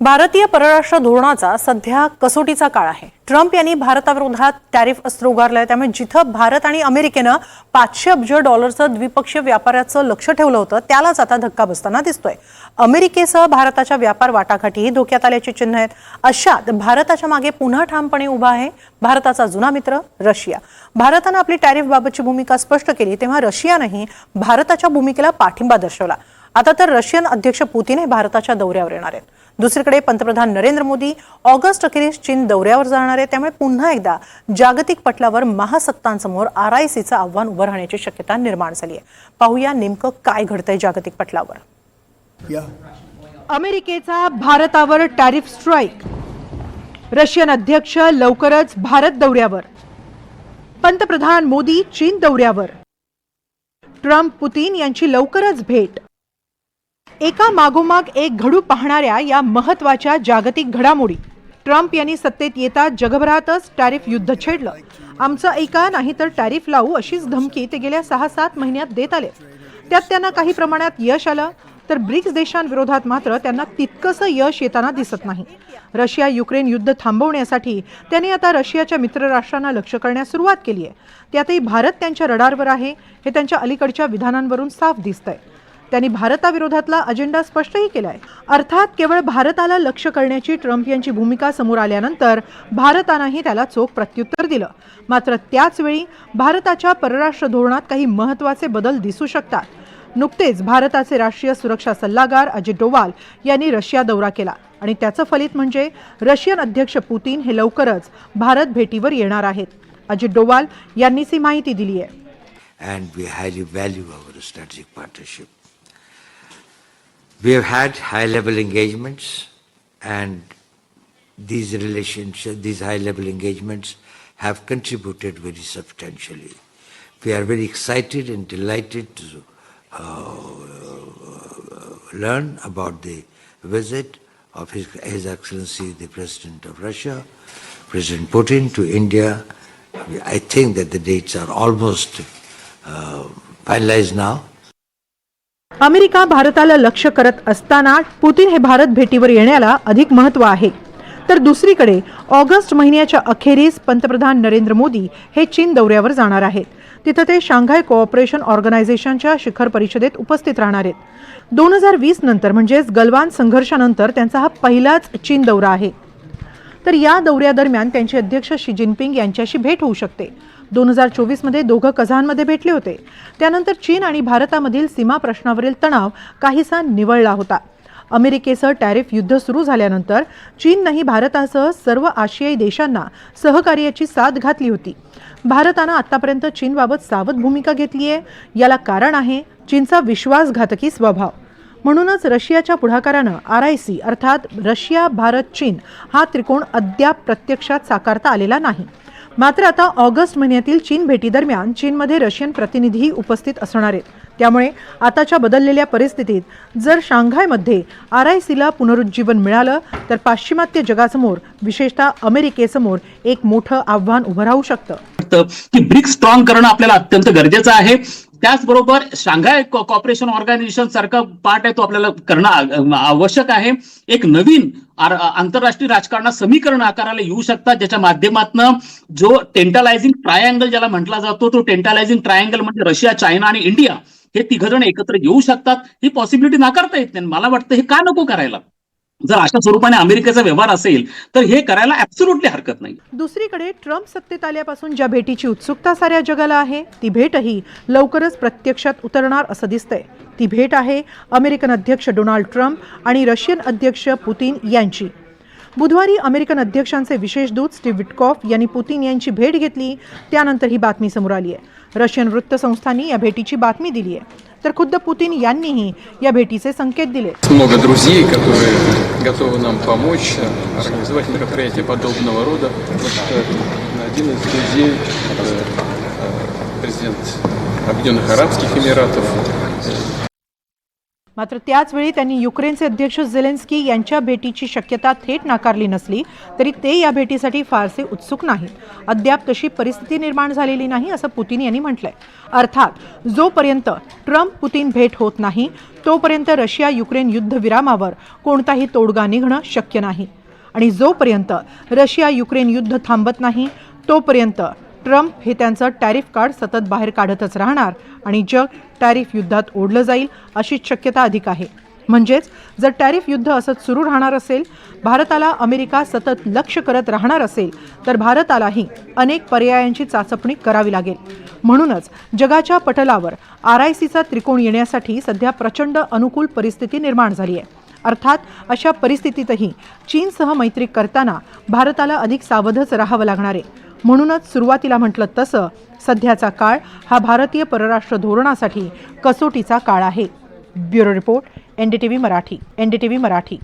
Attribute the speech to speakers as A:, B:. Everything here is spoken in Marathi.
A: भारतीय परराष्ट्र धोरणाचा सध्या कसोटीचा काळ आहे. ट्रम्प यांनी भारताविरोधात टॅरिफ अस्त्र उगारलंय. त्यामुळे जिथं भारत आणि अमेरिकेनं पाचशे अब्ज डॉलरचं द्विपक्षीय व्यापाराचं लक्ष ठेवलं होतं त्यालाच आता धक्का बसताना दिसतोय. अमेरिकेसह भारताच्या व्यापार वाटाघाटीही धोक्यात आल्याची चिन्ह आहेत. अशात भारताच्या मागे पुन्हा ठामपणे उभा आहे भारताचा जुना मित्र रशिया. भारतानं आपली टॅरिफबाबतची भूमिका स्पष्ट केली तेव्हा रशियानंही भारताच्या भूमिकेला पाठिंबा दर्शवला. आता तर रशियन अध्यक्ष पुतीन हे भारताच्या दौऱ्यावर येणार आहेत. दुसरीकडे पंतप्रधान नरेंद्र मोदी ऑगस्ट अखेरीस चीन दौऱ्यावर जाणार आहे त्यामुळे पुन्हा एकदा जागतिक पटलावर महासत्तांसमोर आर आय सीचं आव्हान उभं राहण्याची शक्यता निर्माण झाली आहे. पाहूया नेमकं काय घडतंय जागतिक पटलावर. अमेरिकेचा भारतावर टॅरिफ स्ट्राईक. रशियन अध्यक्ष लवकरच भारत दौऱ्यावर. पंतप्रधान मोदी चीन दौऱ्यावर. ट्रम्प पुतीन यांची लवकरच भेट. एका मागोमाग एक घडू पाहणाऱ्या या महत्त्वाच्या जागतिक घडामोडी. ट्रम्प यांनी सत्तेत येताच जगभरातच टॅरिफ युद्ध छेडलं. आमचं ऐका नाही तर टॅरिफ लावू अशीच धमकी ते गेल्या सहा सात महिन्यात देत आले. त्यात त्यांना काही प्रमाणात यश आलं तर ब्रिक्स देशांविरोधात मात्र त्यांना तितकंसं यश येताना दिसत नाही. रशिया युक्रेन युद्ध थांबवण्यासाठी त्यांनी आता रशियाच्या मित्रराष्ट्रांना लक्ष करण्यास सुरुवात केली आहे त्यातही भारत त्यांच्या रडारवर आहे हे त्यांच्या अलीकडच्या विधानांवरून साफ दिसतंय. त्यांनी भारताविरोधातला अजेंडा स्पष्टही केलाय. अर्थात केवळ भारताला लक्ष करण्याची ट्रम्प यांची भूमिका समोर आल्यानंतर भारतानंही त्याला चोख प्रत्युत्तर दिलं. मात्र त्याचवेळी भारताच्या परराष्ट्र धोरणात काही महत्त्वाचे बदल दिसू शकतात. नुकतेच भारताचे राष्ट्रीय सुरक्षा सल्लागार अजित डोवाल यांनी रशिया दौरा केला आणि त्याचं फलित म्हणजे रशियन अध्यक्ष पुतीन हे लवकरच भारत भेटीवर येणार आहेत. अजित डोवाल यांनीच ही माहिती दिली आहे
B: and we highly value our strategic partnership. We have had high-level engagements, and these relationships, these high-level engagements have contributed very substantially. We are very excited and delighted to uh, learn about the visit of His, His Excellency the President of Russia, President Putin, to India. I think that the dates are almost uh, finalized now.
A: America भारताला लक्ष करत असताना पुतीन हे भारत भेटीवर येण्याला अधिक महत्त्व आहे. तर दुसरीकडे ऑगस्ट महिन्याच्या अखेरीस पंतप्रधान नरेंद्र मोदी हे चीन दौऱ्यावर जाणार आहेत. तिथं ते शांघाय कोऑपरेशन ऑर्गनायझेशनच्या शिखर परिषदेत उपस्थित राहणार आहेत. दोन हजार वीस नंतर म्हणजेच गलवान संघर्षानंतर त्यांचा हा पहिलाच चीन दौरा आहे. तर या दौऱ्यादरम्यान त्यांचे अध्यक्ष शी जिनपिंग यांच्याशी भेट होऊ शकते. दोन हजार चोवीसमध्ये दोघं कझानमध्ये भेटले होते. त्यानंतर चीन आणि भारतामधील सीमा प्रश्नावरील तणाव काहीसा निवळला होता. अमेरिकेसह टॅरिफ युद्ध सुरू झाल्यानंतर चीननंही भारतासह सर्व आशियाई देशांना सहकार्याची साथ घातली होती. भारतानं आतापर्यंत चीनबाबत सावध भूमिका घेतली आहे. याला कारण आहे चीनचा विश्वासघातकी स्वभाव. म्हणूनच रशियाच्या पुढाकारानं आर आय सी अर्थात रशिया भारत चीन हा त्रिकोण अद्याप प्रत्यक्षात साकारता आलेला नाही. मात्र आता ऑगस्ट महिन्यातील चीन भेटीदरम्यान चीनमध्ये रशियन प्रतिनिधीही उपस्थित असणार आहेत. त्यामुळे आताच्या बदललेल्या परिस्थितीत जर शांघायमध्ये आर आय सीला पुनरुज्जीवन मिळालं तर पाश्चिमात्य जगासमोर विशेषतः अमेरिकेसमोर एक मोठं आव्हान उभं राहू शकतं.
C: की ब्रिक्स स्ट्रॉंग करणं आपल्याला अत्यंत गरजेचं आहे. त्याचबरोबर शांघाय कॉपरेशन ऑर्गनायझेशन सारखा पार्ट आहे तो आपल्याला करणं आवश्यक आहे. एक नवीन आंतरराष्ट्रीय राजकारणात समीकरण आकाराला येऊ शकतात. ज्याच्या माध्यमातून जो टेंटलायझिंग ट्रायंगल ज्याला म्हटला जातो तो टेंटलायझिंग ट्रायंगल म्हणजे रशिया चायना आणि इंडिया हे तिघजण एकत्र येऊ शकतात. ही पॉसिबिलिटी नाकारता येत नाही. मला वाटतं हे का नको करायला? जर अशा स्वरूपाने अमेरिकेचा व्यवहार असेल तर हे करायला ऍब्सोल्युटली हरकत नाही.
A: दुसरीकडे ट्रम्प सत्तेत आल्यापासून ज्या भेटीची उत्सुकता साऱ्या जगाला आहे ती भेटही लवकरच प्रत्यक्षात उतरणार असं दिसतंय. ती भेट आहे अमेरिकन अध्यक्ष डोनाल्ड ट्रम्प आणि रशियन अध्यक्ष पुतीन यांची. बुधवारी अमेरिकन अध्यक्षांचे विशेष दूत स्टीव्ह विटकॉफ यांनी पुतीन यांची भेट घेतली त्यानंतर ही बातमी समोर आली आहे रशियन वृत्तसंस्थांनी या भेटीची बातमी दिली आहे तर खुद्द पुतीन यांनीही या भेटीचे संकेत दिले
D: много друзей, которые готовы нам помочь э, организовать мероприятия подобного рода. Вот, э, один из друзей это э, президент Объединенных Арабских Эмиратов.
A: मात्र त्याचवेळी त्यांनी युक्रेनचे अध्यक्ष झेलेन्स्की यांच्या भेटीची शक्यता थेट नाकारली नसली तरी ते या भेटीसाठी फारसे उत्सुक नाहीत. अद्याप तशी परिस्थिती निर्माण झालेली नाही असं पुतीन यांनी म्हटलंय. अर्थात जोपर्यंत ट्रम्प पुतीन भेट होत नाही तोपर्यंत रशिया युक्रेन युद्धविरामावर कोणताही तोडगा निघणं शक्य नाही. आणि जोपर्यंत रशिया युक्रेन युद्ध थांबत नाही तोपर्यंत ट्रम्प हे त्यांचं टॅरिफ कार्ड सतत बाहेर काढतच राहणार आणि जग टॅरिफ युद्धात ओढलं जाईल अशीच शक्यता अधिक आहे. म्हणजेच जर टॅरिफ युद्ध असंच सुरू राहणार असेल भारताला अमेरिका सतत लक्ष करत राहणार असेल तर भारतालाही अनेक पर्यायांची चाचपणी करावी लागेल. म्हणूनच जगाच्या पटलावर आर आय सीचा त्रिकोण येण्यासाठी सध्या प्रचंड अनुकूल परिस्थिती निर्माण झाली आहे. अर्थात अशा परिस्थितीतही चीनसह मैत्री करताना भारताला अधिक सावधच राहावं लागणार आहे. म्हणूनच सुरुवातीला म्हटलं तसं सध्याचा काळ हा भारतीय परराष्ट्र धोरणासाठी कसोटीचा काळ आहे. Bureau report N D T V Marathi N D T V Marathi.